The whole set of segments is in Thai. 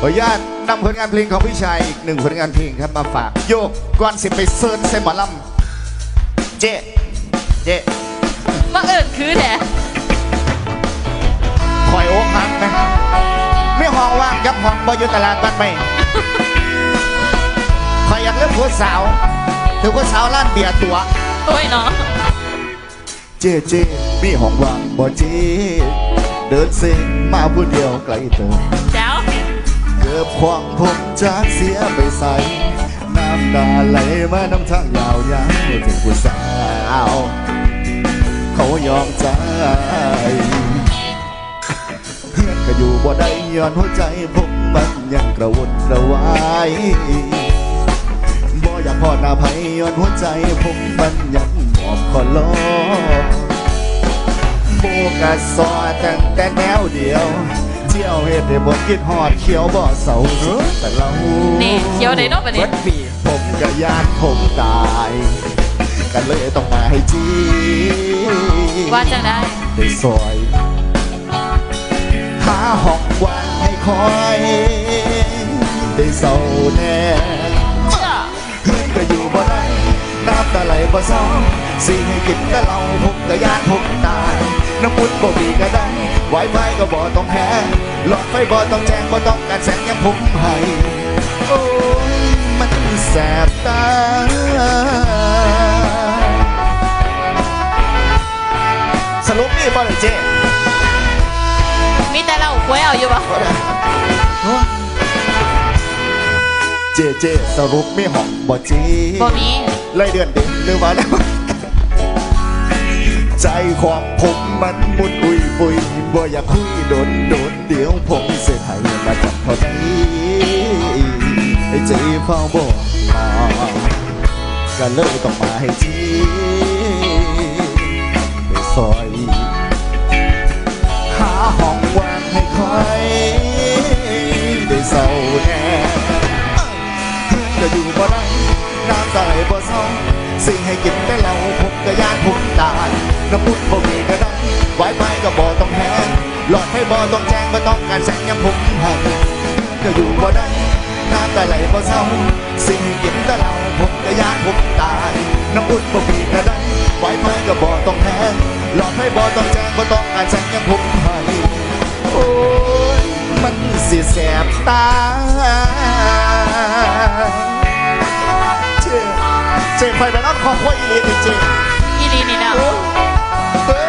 ขออนุญาตนำผลงานเพลงของพี่ชายอีกหนึ่งผลงานเพลงครับมาฝาก โยกก่อนสิไปเซิร์นใส่หมอลำเจ๊เจ๊มาเอิญคือแท้คอยโอ๊กหักไหมไม่ห้องว่างกับห้องบ่อยู่ตลาดบ้านไม่คอยอยากเลือกผัวสาวถือว่าสาวล้านเบียร์ตัวโอ้ยเนาะเจ๊เจ๊มีห้องว่างบ่เจ๊เดินเซงมาผู้เดียวไกลเติมแจ๋วเกือ บควงผมจากเสียไปใส่น้ำตาไหลมาน้ำทางยาวยาวถึงผู้สาว เขายอมใจเพื่อนก็อยู่บ่ได้ย้อนหัวใจผมมันยังกระวนกระวายบ่อยากพอดหน้าภัยย้อนหัวใจผมมันยังหมอบขอลอโบกัสซอตั้งแต่แนวเดียว เที่ยวเฮ็ดให้บ่คิดฮอดเขียวบ่เศร้าแต่เรานี่เคี้ยวได้เนอกปะเบิเนี่ยดปีผมก็ยานผมตายกันเลยต้องมาให้จีว่าจังได้ได้ซอยหาห้องว่างให้คอย ได้เศร้าแน่เพื่อนก็อยู่บ่ได้น้ำตาไหลบ่เศร้าสิ่งให้กินก็เราผมก็ยานผมตายน้ำมุดบ่มีก็ได้ ไวไฟก็บ่ต้องแพ้หลอดไฟบ่ต้องแจ้งบ่ต้องการแสงยังผมให้โอ้ยมันแสบตาสรุปนี่บ่เลยเจ๊มีแต่เราควยเอาอยู่ปะเจเจสรุปมีห้องบ่จีบ่มีเลยเดือนเด็กหรือว่าแล้ว ใจของผมมันมุนอุยปุยบ่อยากคุยโดนโดนเดี๋ยวผมเสียให้มาจับเท่านี้ไอ้เจีเฝ้าบอกมาก็เลยต้องมาให้จีไปซอย หาห้องว่างให้คอยได้เศร้าแน่เพื่อนก็อยู่บ่ได้น้ำตาไหลบ่เศร้าสิ่งให้กินแต่เราผม ก็ยานผมตายน้ำพุดบ่มีก็ได้ไว้ไปก็บ่ต้องแหงหลอดให้บ่ต้องแจ้งบ่ต้องการแสงยังผมให้ก็อยู่บ่ได้น้ำตาไหลบ่เศร้าสิ่งให้กินแต่เราผมก็ยานผมตายน้ำพุดบ่มีก็ได้ไว้ไปก็บ่ต้องแหงหลอดให้บ่ต้องแจ้งบ่ต้องการแสงยังผมให้โอ้ยมันสิแสบตาเจ๊เจ๊ไฟแบบนั้นขอคุยอีลีจริง อีนี่นะๆโอ้เฮ้ย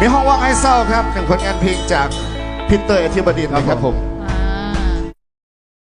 มีห้องว่างให้เศร้าครับหนึ่งผลงานเพลงจากพิเตอร์อธิบดินนะครับผม